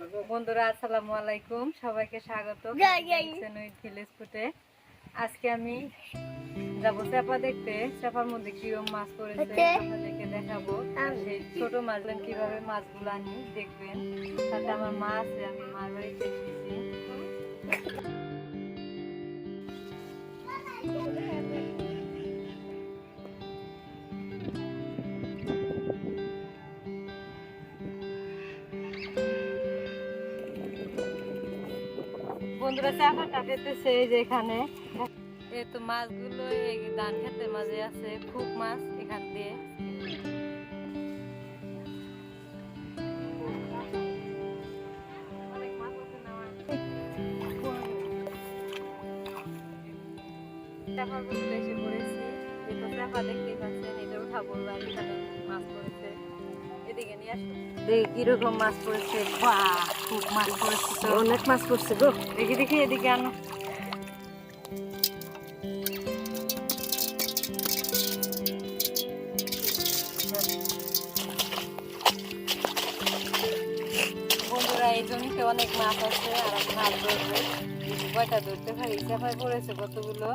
বন্ধুরা আসসালামু আলাইকুম। সবাইকে স্বাগত। ভিলেজ ফুটে? আজকে আমি যাব চাপা দেখতে। চাপার মধ্যে কিরম মাছ পড়েছে আপনাদেরকে দেখাবো। সেই ছোট মাছ কীভাবে মাছগুলো আনি দেখবেন। সাথে আমার মা আছে আমি মার বাড়িতে যে এখানে। এই তো মাছগুলো এই ধান খেতের মাঝে আছে, খুব মাছ এখান দিয়ে। এসে পড়েছি। এই চাপা দেখতেই পাচ্ছেন, এটা উঠাবো আর এখানে মাছ পড়েছে এদিকে নিয়ে আসো। দেখি কীরকম মাছ পড়েছে। বাহ খুব মাছ পড়েছে অনেক মাছ পড়ছে গো। দেখি দেখি এদিকে আনো। বন্ধুরা এই জমিতে অনেক মাছ আছে আর আমি মাছ ধরবো। কয়টা ধরতে পারি চাপায় পড়েছে কতগুলো?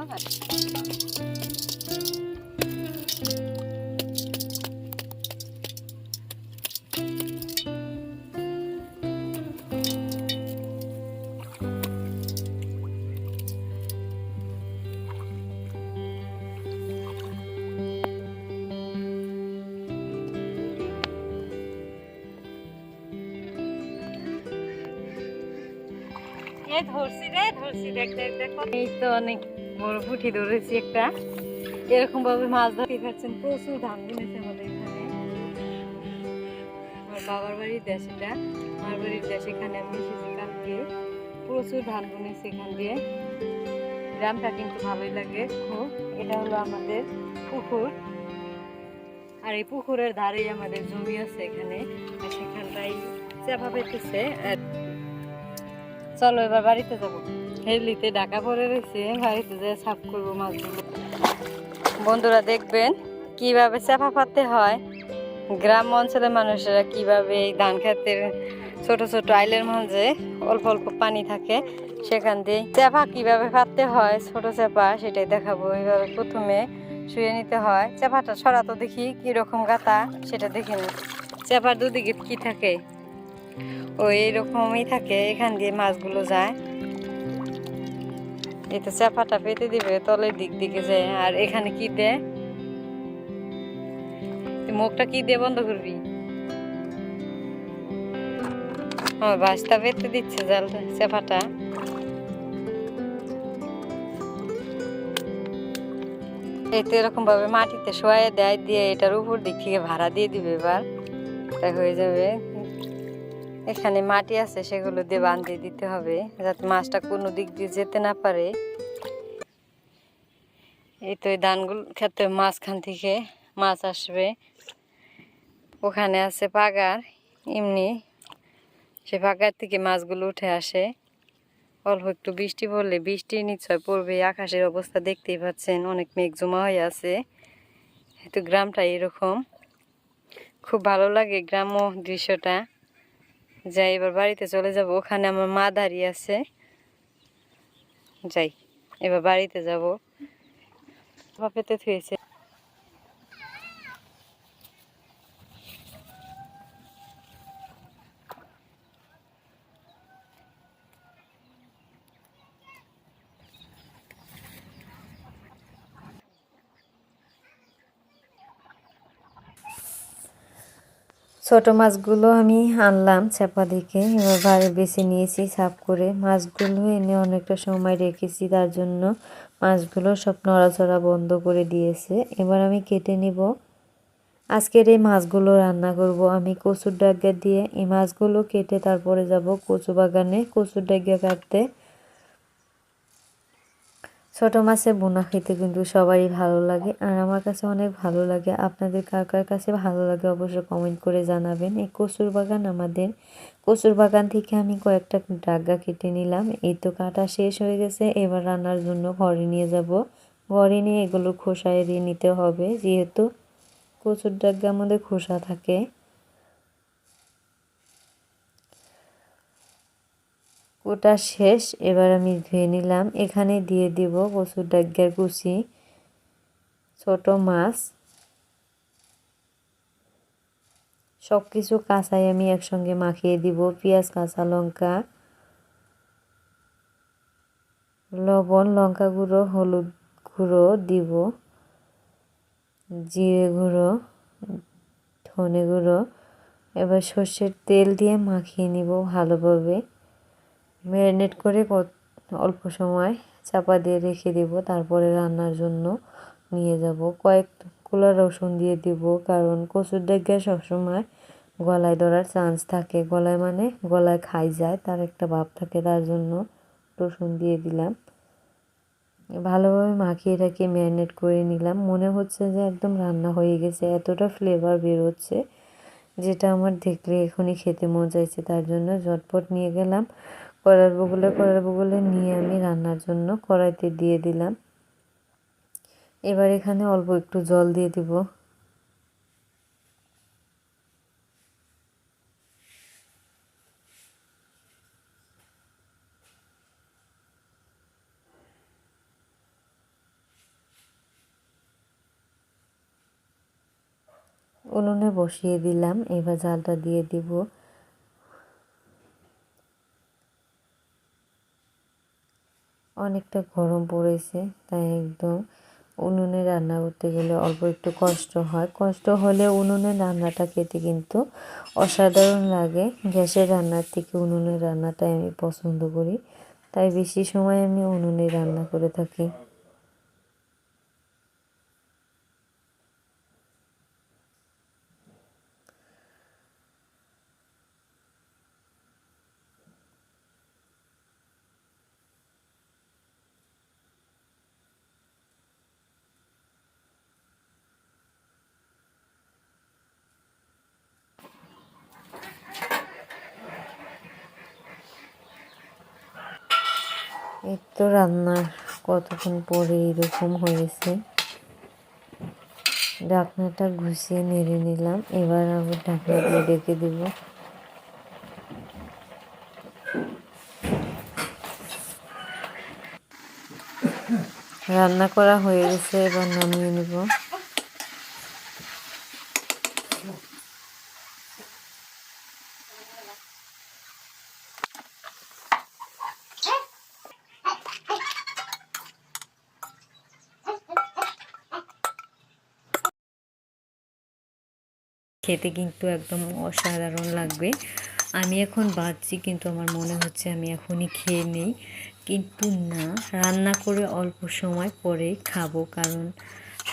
অনেক বড় পুঁটি ধরেছি একটা। এরকম মাছ ধরতে পারছেন, প্রচুর ধান বুনেছে আমাদের এখানে। আমার বাবার বাড়ির দেশ এটা, আমার বাড়ির দেশ এখানে আমি প্রচুর ধান বুনেছে এখান দিয়ে। গ্রামটা কিন্তু ভালোই লাগে, খুব। এটা হলো আমাদের পুকুর। আর এই পুকুরের ধারেই আমাদের জমি আছে এখানে। সেখানটাই চাপা পেতেছে। আর চলো এবার বাড়িতে যাব। হেলিতে ঢাকা পড়ে রয়েছে, বাড়িতে যেয়ে সাফ করব মাছগুলো। বন্ধুরা, দেখবেন কীভাবে চাপা পাতে হয়। গ্রাম অঞ্চলের মানুষেরা কীভাবে এই ধান খেতের ছোট ছোট আইলের মাঝে অল্প অল্প পানি থাকে, সেখান দিয়ে চাপা কীভাবে পাততে হয়, ছোট চাপা, সেটাই দেখাবো। এইভাবে প্রথমে শুয়ে নিতে হয়। চাপাটা ছড়াতো দেখি কীরকম গাতা সেটা দেখে নি চাপার দুদিকে কি থাকে? ও এইরকমই থাকে, এখান দিয়ে মাছগুলো যায়। এতে চাপাটা পেতে দিবে, তলের দিক দিকে যায়। আর এখানে কি দে? মুখটা কি দিয়ে বন্ধ করবি? বাসটা পেতে দিচ্ছে জালটা চাপাটা। এতে এরকম ভাবে মাটিতে শোয়াই দেয়, দিয়ে এটার উপর দিক থেকে ভাড়া দিয়ে দিবে এবার। হয়ে যাবে। এখানে মাটি আছে, সেগুলো দিয়ে বাঁধিয়ে দিতে হবে, যাতে মাছটা কোনো দিক দিয়ে যেতে না পারে। এই তো এই ধানগুলো খেতে মাঝখান থেকে মাছ আসবে। ওখানে আছে পাগার, এমনি সে পাগার থেকে মাছগুলো উঠে আসে। অল্প একটু বৃষ্টি পড়লে বৃষ্টি নিশ্চয় পড়বে আকাশের অবস্থা দেখতেই পাচ্ছেন, অনেক মেঘ জমা হয়ে আছে। তো গ্রামটা এরকম। খুব ভালো লাগে গ্রাম্য দৃশ্যটা। যাই, এবার বাড়িতে চলে যাব। ওখানে আমার মা দাঁড়িয়ে আছে। যাই, এবার বাড়িতে যাব। বাপেতে থুয়েছে ছোট মাছগুলো আমি আনলাম চাপা দিকে, এবার বাড়ি বেছে নিয়েছি সাফ করে। মাছগুলো এনে অনেকটা সময় রেখেছি, তার জন্য মাছগুলো সব নড়াচড়া বন্ধ করে দিয়েছে। এবার আমি কেটে নিব। আজকের এই মাছগুলো রান্না করব আমি কচুর ডাগা দিয়ে। এই মাছগুলো কেটে তারপরে যাব কচু বাগানে। কচুর ডাগা কাটতে ছোট মাছে বোনা খেতে কিন্তু সবারই ভালো লাগে। আর আমার কাছে অনেক ভালো লাগে। আপনাদের কার কার কাছে ভালো লাগে অবশ্যই কমেন্ট করে জানাবেন। এই কচুর বাগান আমাদের। কচুর বাগান থেকে আমি কয়েকটা ডাগা কেটে নিলাম। এই তো কাটা শেষ হয়ে গেছে। এবার রান্নার জন্য ঘরে নিয়ে যাব। ঘরে নিয়ে এগুলো খোসা এড়িয়ে নিতে হবে। যেহেতু কচুর ডাগা আমাদের খোসা থাকে। কোটা শেষ, এবার আমি ধুয়ে নিলাম। এখানে দিয়ে দিব কচুর ডাগ্গার কুচি, ছোট মাছ। সব কিছু কাঁচাই আমি একসঙ্গে মাখিয়ে দিব, পেঁয়াজ, কাঁচা লঙ্কা, লবণ, লঙ্কা গুঁড়ো, হলুদ গুঁড়ো দিব, জিরে গুঁড়ো, ধনে গুঁড়ো। এবার সর্ষের তেল দিয়ে মাখিয়ে নিব ভালোভাবে। ম্যারিনেট করে অল্প সময় চাপা দিয়ে রেখে দেব, তারপরে রান্নার জন্য নিয়ে যাব। কয়েক কুলা রসুন দিয়ে দিব, কারণ কচুর ডেগে সবসময় গলায় ধরার চান্স থাকে। গলায় মানে গলায় খাই যায়, তার একটা ভাব থাকে, তার জন্য রসুন দিয়ে দিলাম। ভালোভাবে মাখিয়ে রাখি ম্যারিনেট করে নিলাম। মনে হচ্ছে যে একদম রান্না হয়ে গেছে, এতটা ফ্লেভার বের হচ্ছে যেটা আমার দেখলে এখনই খেতে মন চাইছে, তার জন্য ঝটপট নিয়ে গেলাম। কড়ার বগলে কড়ার বগলে নিয়ে আমি রান্নার জন্য কড়াইতে দিয়ে দিলাম। এবার এখানে অল্প একটু জল দিয়ে দিব। উনুনে বসিয়ে দিলাম। এবার জালটা দিয়ে দিব। অনেকটা গরম পড়েছে, তাই একদম উনুনে রান্না করতে গেলে অল্প একটু কষ্ট হয়। কষ্ট হলে উনুনে রান্নাটা খেতে কিন্তু অসাধারণ লাগে। গ্যাসের রান্নার থেকে উনুনের রান্নাটাই আমি পছন্দ করি। তাই বেশি সময় আমি উনুনে রান্না করে থাকি। এই তো রান্না কতক্ষণ পরে এরকম হয়েছে। ঢাকনাটা ঘুষিয়ে নেড়ে নিলাম। এবার আবার ঢাকনা দিয়ে ডেকে দেব। রান্না করা হয়ে গেছে, এবার নামিয়ে নেব। খেতে কিন্তু একদম অসাধারণ লাগবে। আমি এখন বাঁচছি, কিন্তু আমার মনে হচ্ছে আমি এখনই খেয়ে নেই। কিন্তু না, রান্না করে অল্প সময় পরে খাব, কারণ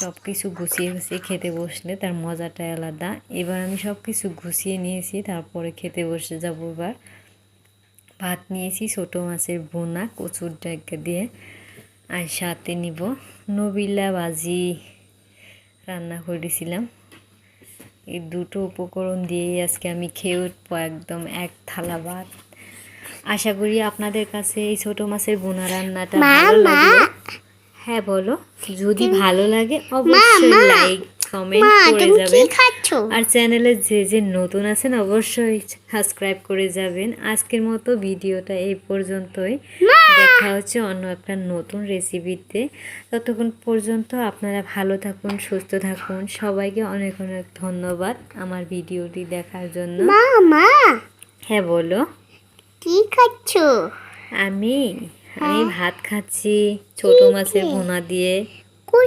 সব কিছু গুছিয়ে গুছিয়ে খেতে বসলে তার মজাটা আলাদা। এবার আমি সব কিছু গুছিয়ে নিয়েছি, তারপরে খেতে বসে যাব এবার। ভাত নিয়েছি, ছোটো মাছের বোনা কচুর ডাকা দিয়ে, আর সাথে নিব নবিলা বাজি রান্না করেছিলাম। এই দুটো উপকরণ দিয়েই আজকে আমি খেয়ে উঠবো একদম এক থালা ভাত। আশা করি আপনাদের কাছে এই ছোট মাছের বোনা রান্নাটা ভালো লাগে হ্যাঁ বলো। যদি ভালো লাগে অবশ্যই লাইক কমেন্ট করে যাবেন। আর চ্যানেলে যে যে নতুন আছেন অবশ্যই সাবস্ক্রাইব করে যাবেন। আজকের মতো ভিডিওটা এই পর্যন্তই। দেখা হচ্ছে অন্য একটা নতুন রেসিপিতে ততক্ষণ পর্যন্ত আপনারা ভালো থাকুন সুস্থ থাকুন। সবাইকে অনেক অনেক ধন্যবাদ আমার ভিডিওটি দেখার জন্য। হ্যাঁ বলো। কি খাচ্ছ? আমি আমি ভাত খাচ্ছি ছোট মাছের ভুনা দিয়ে।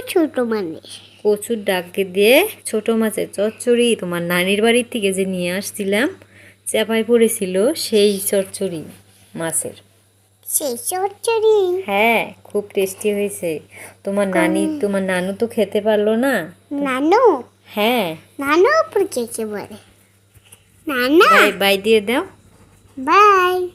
ছোট মানুষ। কচুর ডাককে দিয়ে ছোট মাছের চচ্চড়ি তোমার নানির বাড়ির থেকে যে নিয়ে আসছিলাম চাপায় পড়েছিল সেই চচ্চড়ি মাছের। সেই চচ্চড়ি? হ্যাঁ খুব টেস্টি হয়েছে। তোমার নানি তোমার নানু তো খেতে পারল না। নানু? হ্যাঁ। নানু উপর কে কে বলে? নানা? বাই বাই দিয়ে দাও। বাই।